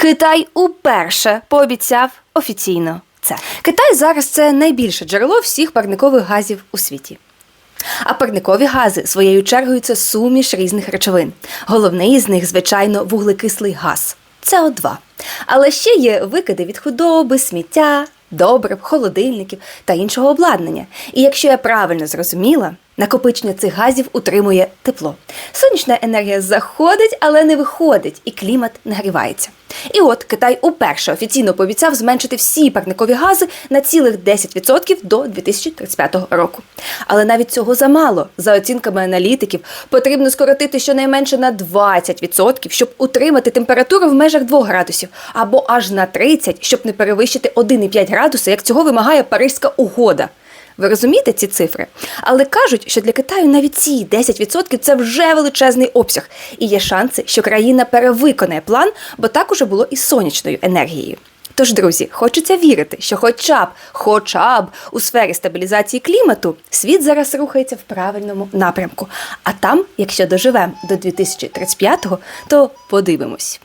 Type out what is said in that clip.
Китай уперше пообіцяв офіційно це. Китай зараз це найбільше джерело всіх парникових газів у світі. А парникові гази своєю чергою це суміш різних речовин. Головний із них, звичайно, вуглекислий газ СО2. Але ще є викиди від худоби, сміття, добрив, холодильників та іншого обладнання. І якщо я правильно зрозуміла, накопичення цих газів утримує тепло. Сонячна енергія заходить, але не виходить, і клімат нагрівається. І от Китай уперше офіційно пообіцяв зменшити всі парникові гази на цілих 10% до 2035 року. Але навіть цього замало. За оцінками аналітиків, потрібно скоротити щонайменше на 20%, щоб утримати температуру в межах 2 градусів, або аж на 30%, щоб не перевищити 1,5 градуса, як цього вимагає Паризька угода. Ви розумієте ці цифри? Але кажуть, що для Китаю навіть ці 10% це вже величезний обсяг, і є шанси, що країна перевиконає план, бо так уже було і сонячною енергією. Тож, друзі, хочеться вірити, що хоча б, хоча б у сфері стабілізації клімату світ зараз рухається в правильному напрямку. А там, якщо доживемо до 2035-го, то подивимось.